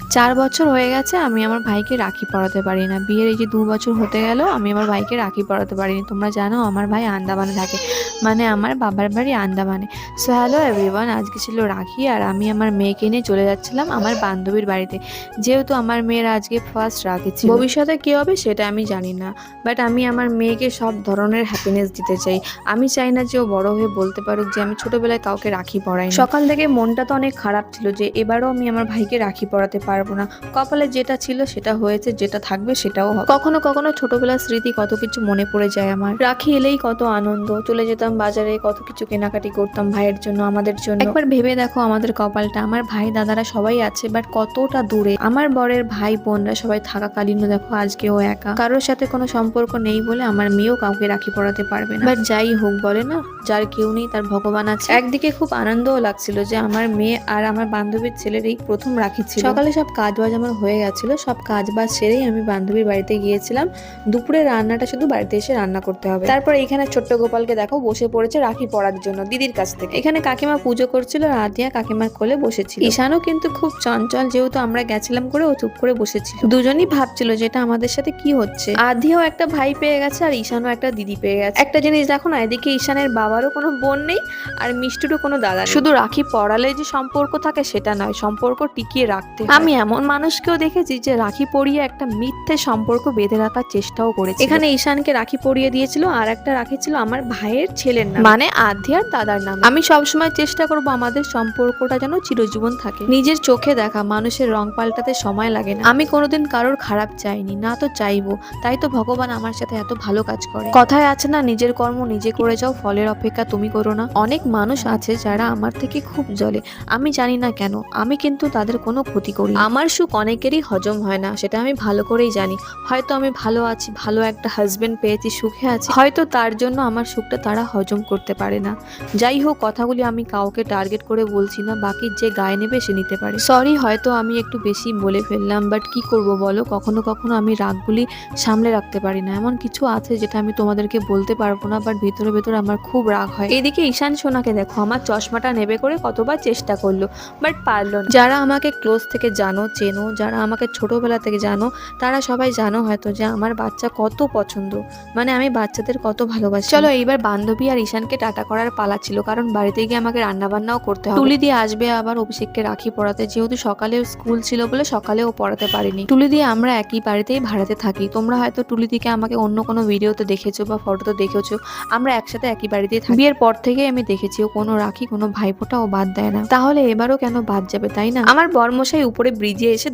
চার বছর হয়ে গেছে আমি আমার ভাইকে রাখি পরাতে পারি না। বিয়ের এই যে দু বছর হতে গেল, আমি আমার ভাইকে রাখি পরাতে পারিনি। তোমরা জানো আমার ভাই আন্দামানে থাকে মানে আমার বাবার বাড়ি আন্দামানে। সো হ্যালো এভরিওয়ান আজকে ছিল রাখি আর আমি আমার মেয়েকে নিয়ে চলে যাচ্ছিলাম আমার বান্ধবীর বাড়িতে। যেহেতু আমার মেয়ের আজকে ফার্স্ট রাখি ছিল। ভবিষ্যতে কী হবে সেটা আমি জানি না বাট আমি আমার মেয়েকে সব ধরনের হ্যাপিনেস দিতে চাই। আমি চাই না যে ও বড় হয়ে বলতে পারুক যে আমি ছোটবেলায় কাউকে রাখি পড়াই সকাল থেকে মনটা তো অনেক খারাপ ছিল যে এবারও আমি আমার ভাইকে রাখি পরাতে পারব না। কপালে যেটা ছিল সেটা হয়েছে, যেটা থাকবে সেটাও হবে। কখনো কখনো ছোটবেলার স্মৃতি কত কিছু মনে পড়ে যায় আমার। রাখি এলেই কত আনন্দ। চলে যেতাম বাজারে, কত কিছু কেনাকাটি করতাম ভাইয়ের জন্য, আমাদের জন্য। একবার ভেবে দেখো আমাদের কপালটা। আমার ভাই দাদারা সবাই আছে বাট কতটা দূরে। আমার বরের ভাই বোনরা সবাই থাকাকালীনও দেখো আজকে ও একা। কারোর সাথে কোনো সম্পর্ক নেই বলে আমার মেয়েও কাউকে রাখি পড়াতে পারবে না। বাট যাই হোক বলে না, যার কেউ নেই তার ভগবান আছে। একদিকে খুব আনন্দও লাগছিল যে আমার মেয়ে আর আমার বান্ধবীর ছেলের এই প্রথম রাখি ছিল। সকালে সব কাজ বাজ আমার হয়ে গেছিল, সব কাজ বাজ সেরেই আমি বান্ধবীর বাড়িতে গিয়েছিলাম। দুপুরে রান্নাটা শুধু বাড়িতে এসে রান্না করতে হবে। তারপর এখানে ছোট্ট গোপালকে দেখো, বসে পড়েছে রাখি পড়ার জন্য, দিদির কাছ থেকে। এখানে কাকিমা পুজো করছিল আদিয়া কাকিমার কোলে বসেছিল। ঈশানও কিন্তু খুব চঞ্চল, যেহেতু আমরা গেছিলাম করে ও চুপ করে বসেছিল। দুজনই ভাবছিল যে এটা আমাদের সাথে কি হচ্ছে। আদিয়াও একটা ভাই পেয়ে গেছে, আর ঈশানও একটা দিদি পেয়ে গেছে। একটা জিনিস দেখো না, এদিকে ঈশানের বাবারও কোনো বোন নেই, আর মিষ্টুরও কোনো দাদা শুধু রাখি পড়ালে যে সম্পর্ক থাকে সেটা নয়, সম্পর্ক টিকিয়ে রাখতে। আমি এমন মানুষকেও দেখেছি যে রাখি পরিয়ে একটা মিথ্যে সম্পর্ক বেঁধে রাখার চেষ্টাও করেছে এখানে ঈশানকে রাখি পরিয়ে দিয়েছিল আর একটা রাখি ছিল আমার ভাইয়ের ছেলের নাম। মানে আধিয়ার দাদার নাম। আমি সবসময় চেষ্টা করব আমাদের সম্পর্কটা যেন চিরজীবন থাকে। নিজের চোখে দেখা মানুষের রং পাল্টাতে সময় লাগে না। আমি কোনোদিন কারোর খারাপ চাইনি না তো চাইব। তাই তো ভগবান আমার সাথে এত ভালো কাজ করে। কথায় আছে না নিজের কর্ম নিজে করে যাও ফলের অপেক্ষা তুমি করো না। অনেক মানুষ আছে যারা আমার থেকে খুব জলে আমি জানি না কেন আমি কিন্তু তাদের কোনো ক্ষতি করি না। আমার সুখ অনেকেরই হজম হয় না, সেটা আমি ভালো করেই জানি। হয়তো আমি ভালো আছি, ভালো একটা হাজবেন্ড পেয়েছি, সুখে আছি, হয়তো তার জন্য আমার সুখটা তারা হজম করতে পারে না। যাই হোক, কথাগুলি আমি কাউকে টার্গেট করে বলছি না, বাকি যে গায়ে নেবে সে নিতে পারে। সরি হয়তো আমি একটু বেশি বলে ফেললাম বাট কি করব বলো? কখনো কখনো আমি রাগগুলি সামলে রাখতে পারি না। এমন কিছু আছে যেটা আমি তোমাদেরকে বলতে পারব না বাট ভিতরে ভেতরে আমার খুব রাগ হয়। এদিকে ঈশান সোনাকে দেখো, আমার চশমাটা নেবে করে কতবার চেষ্টা করল বাট পারল না। যারা আমাকে ক্লোজ থেকে জানো চেনো যারা আমাকে ছোটোবেলা থেকে জানো তারা সবাই জানো হয়তো যে আমার বাচ্চা কত পছন্দ। মানে আমি বাচ্চাদের কত ভালোবাসি। চলো এইবার বান্ধবী আর ঈশানকে টাটা করার পালা ছিল কারণ বাড়িতে গিয়ে আমাকে রান্না বান্নাও করতে হবে। তুলি দিয়ে আসবে আবার অভিষেককে রাখি পড়াতে যেহেতু সকালে স্কুল ছিল বলে সকালেও পড়াতে পারিনি। তুলি দিয়ে আমরা একই বাড়িতেই ভাড়াতে থাকি। তোমরা হয়তো তুলি দিকে আমাকে অন্য কোনো ভিডিওতে দেখেছ বা ফটোতে দেখেছ। আমরা একসাথে একই বাড়িতেই থাকি। বিয়ের পর থেকে আমি দেখেছি ও কোনো রাখি কোনো ভাইফোঁটা ও বাদ দেয় না। তাহলে এবারও কেন বাদ যাবে তাই না? আমার বরমশাই উপরে ব্রিজে এসে